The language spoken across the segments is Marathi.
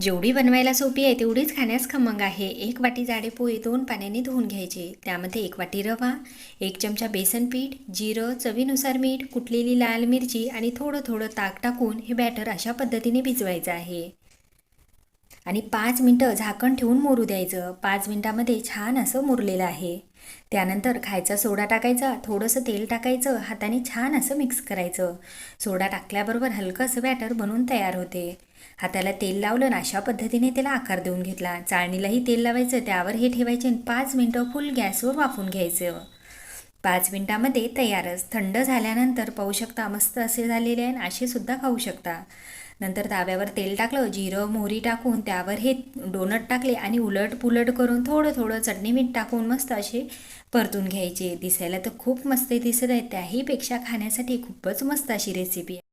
जेवढी बनवायला सोपी आहे तेवढीच खाण्यास खमंग आहे. एक वाटी जाडे पोहे दोन पाण्याने धुवून घ्यायचे. त्यामध्ये एक वाटी रवा एक चमचा बेसन पीठ जिरं चवीनुसार मीठ कुटलेली लाल मिरची आणि थोडं थोडं ताक टाकून हे बॅटर अशा पद्धतीने भिजवायचं आहे. आणि पाच मिनटं झाकण ठेवून मोरू द्यायचं. पाच मिनटामध्ये छान असं मुरलेलं आहे. त्यानंतर खायचा सोडा टाकायचा थोडंसं तेल टाकायचं हाताने छान असं मिक्स करायचं. सोडा टाकल्याबरोबर हलकं असं बॅटर बनवून तयार होते. हाताला तेल लावलं ना अशा पद्धतीने त्याला आकार देऊन घेतला. चाळणीलाही तेल लावायचं त्यावर हे ठेवायचे आणि पाच मिनटं फुल गॅसवर वाफून घ्यायचं. पाच मिनटामध्ये तयारच. थंड झाल्यानंतर पाहू शकता मस्त असे झालेले आहे आणि असे सुद्धा खाऊ शकता. नंतर ताव्यावर तेल टाकलं जिरं मोहरी टाकून त्यावर हे डोनट टाकले आणि उलट पुलट करून थोडं थोडं चटणी मीठ टाकून मस्त असे परतून घ्यायचे. दिसायला तर खूप मस्त दिसत आहेत त्याहीपेक्षा खाण्यासाठी खूपच मस्त अशी रेसिपी आहे.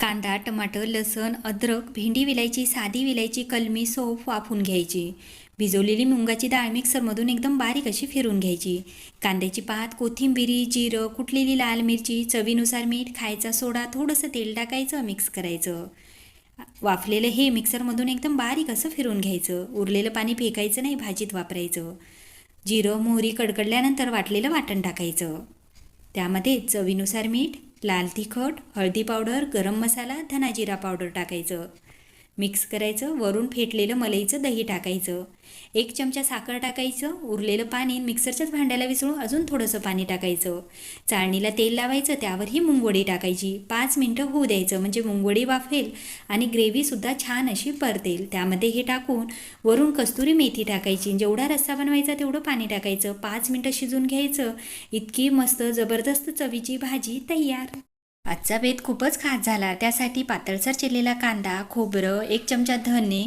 कांदा टमाटर लसण अद्रक भेंडी विलायची साधी विलायची कलमी सोफ वाफून घ्यायची. भिजवलेली मुंगाची डाळ मिक्सरमधून एकदम बारीक अशी फिरून घ्यायची. कांद्याची पात कोथिंबिरी जिरं कुटलेली लाल मिरची चवीनुसार मीठ खायचा सोडा थोडंसं तेल टाकायचं मिक्स करायचं. वाफलेलं हे मिक्सरमधून एकदम बारीक असं फिरून घ्यायचं. उरलेलं पाणी फेकायचं नाही भाजीत वापरायचं. जिरं मोहरी कडकडल्यानंतर वाटलेलं वाटण टाकायचं. त्यामध्ये चवीनुसार मीठ लाल तिखट हळदी पावडर गरम मसाला धना जिरा पावडर टाकायचं. मिक्स करायचं वरून फेटलेलं मलईचं दही टाकायचं. एक चमचा साखर टाकायचं उरलेलं पाणी मिक्सरच्याच भांड्याला विसळून अजून थोडंसं पाणी टाकायचं. चाळणीला तेल लावायचं त्यावर ही मुंगवडी टाकायची. पाच मिनटं होऊ द्यायचं म्हणजे मुंगवडी वाफेल आणि ग्रेव्हीसुद्धा छान अशी परतेल. त्यामध्ये हे टाकून वरून कस्तुरी मेथी टाकायची. जेवढा रस्सा बनवायचा तेवढं पाणी टाकायचं. पाच मिनटं शिजून घ्यायचं. इतकी मस्त जबरदस्त चवीची भाजी तयार. आजचा बेत खूपच खास झाला. त्यासाठी पातळसर चिरलेला कांदा खोबरं एक चमचा धने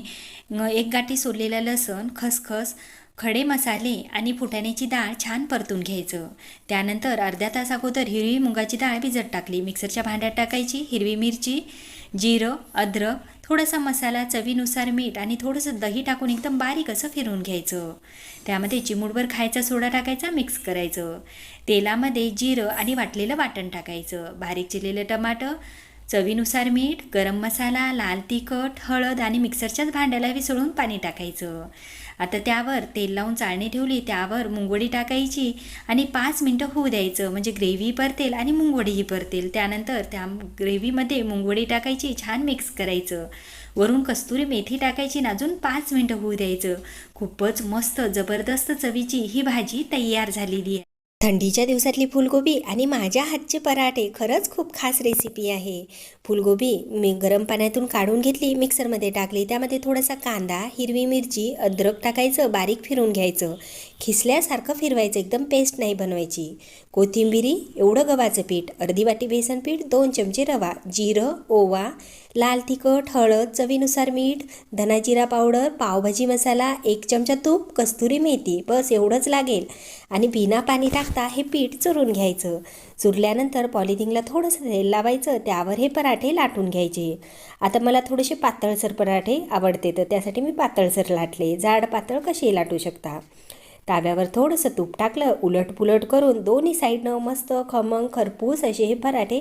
एक गाठी सोललेला लसण खसखस खडे मसाले आणि फुटाण्याची डाळ छान परतून घ्यायचं. त्यानंतर अर्ध्या तास अगोदर हिरवी मुगाची डाळ भिजत टाकली. मिक्सरच्या भांड्यात टाकायची हिरवी मिरची जिरं अद्रक थोडासा मसाला चवीनुसार मीठ आणि थोडंसं दही टाकून एकदम बारीक असं फिरवून घ्यायचं. त्यामध्ये चिमूटभर खायचा सोडा टाकायचा मिक्स करायचं. तेलामध्ये जिरं आणि वाटलेलं वाटण टाकायचं. बारीक चिरलेलं टमाटर चवीनुसार मीठ गरम मसाला लाल तिखट हळद आणि मिक्सरच्याच भांड्याला विसळून पाणी टाकायचं. आता त्यावर तेल लावून चाळणी ठेवली त्यावर मुंगवडी टाकायची आणि पाच मिनटं होऊ द्यायचं. म्हणजे ग्रेव्ही परतेल आणि मुंगवडीही परतेल. त्यानंतर त्या ग्रेव्हीमध्ये मुंगवडी टाकायची छान मिक्स करायचं. वरून कस्तुरी मेथी टाकायची आणि अजून पाच मिनटं होऊ द्यायचं. खूपच मस्त जबरदस्त चवीची ही भाजी तयार झालेली आहे. थंडीच्या दिवसातली फुलगोबी आणि माझ्या हातचे पराठे खरंच खूप खास रेसिपी आहे. फुलगोबी मी गरम पाण्यातून काढून घेतली मिक्सरमध्ये टाकली. त्यामध्ये थोडासा कांदा हिरवी मिरची अद्रक टाकायचं बारीक फिरून घ्यायचं. खिसल्यासारखं फिरवायचं एकदम पेस्ट नाही बनवायची. कोथिंबिरी एवढं गव्हाचं पीठ अर्धी वाटी बेसन पीठ दोन चमचे रवा जिरं ओवा लाल तिखट हळद चवीनुसार मीठ धनाजिरा पावडर पावभाजी मसाला एक चमचा तूप कस्तुरी मेथी बस एवढंच लागेल. आणि बिना पाणी टाकता हे पीठ चुरून घ्यायचं. चुरल्यानंतर पॉलिथिनला थोडंसं तेल लावायचं त्यावर हे पराठे लाटून घ्यायचे. आता मला थोडेसे पातळसर पराठे आवडते तर त्यासाठी मी पातळसर लाटले. जाड पातळ कसे लाटू शकता? ताव्यावर थोडंसं तूप टाकलं उलटपुलट करून दोन्ही साईडनं मस्त खमंग खरपूस असे हे पराठे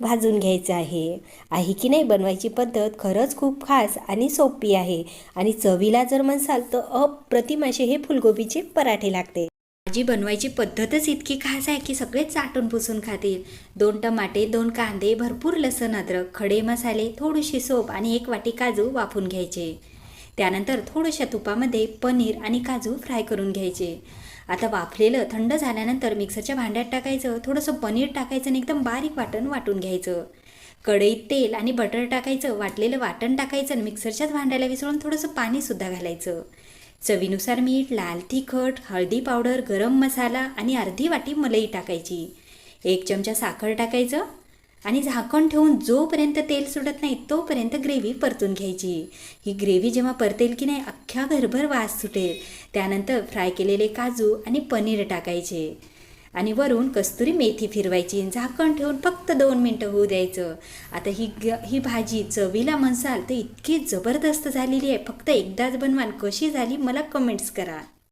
भाजून घ्यायचे आहे. आहे की नाही बनवायची पद्धत खरंच खूप खास आणि सोपी आहे आणि चवीला जर म्हणसाल तर अप्रतिम असे हे फुलगोबीचे पराठे लागते. भाजी बनवायची पद्धतच इतकी खास आहे की सगळेच चाटून पुसून खातील दोन टमाटे दोन कांदे भरपूर लसण अद्रक खडे मसाले थोडीशी सोप आणि एक वाटी काजू वाफून घ्यायचे. त्यानंतर थोडंशा तुपामध्ये पनीर आणि काजू फ्राय करून घ्यायचे. आता वाफलेलं थंड झाल्यानंतर मिक्सरच्या भांड्यात टाकायचं थोडंसं पनीर टाकायचं आणि एकदम बारीक वाटण वाटून घ्यायचं. कढईत तेल आणि बटर टाकायचं वाटलेलं वाटण टाकायचं आणि मिक्सरच्याच भांड्याला विसळून थोडंसं पाणीसुद्धा घालायचं. चवीनुसार मीठ लाल तिखट हळदी पावडर गरम मसाला आणि अर्धी वाटी मलई टाकायची. एक चमचा साखर टाकायचं आणि झाकण ठेवून जोपर्यंत तेल सुटत नाही तोपर्यंत ग्रेव्ही परतून घ्यायची. ही ग्रेव्ही जेव्हा परतेल की नाही अख्ख्या घरभर वास सुटेल. त्यानंतर फ्राय केलेले काजू आणि पनीर टाकायचे. आणि वरून कस्तुरी मेथी फिरवायची. झाकण ठेवून फक्त दोन मिनटं होऊ द्यायचं. आता ही ग ही भाजी चवीला म्हणसाल तर इतकी जबरदस्त झालेली आहे. फक्त एकदाच बनवान कशी झाली मला कमेंट्स करा.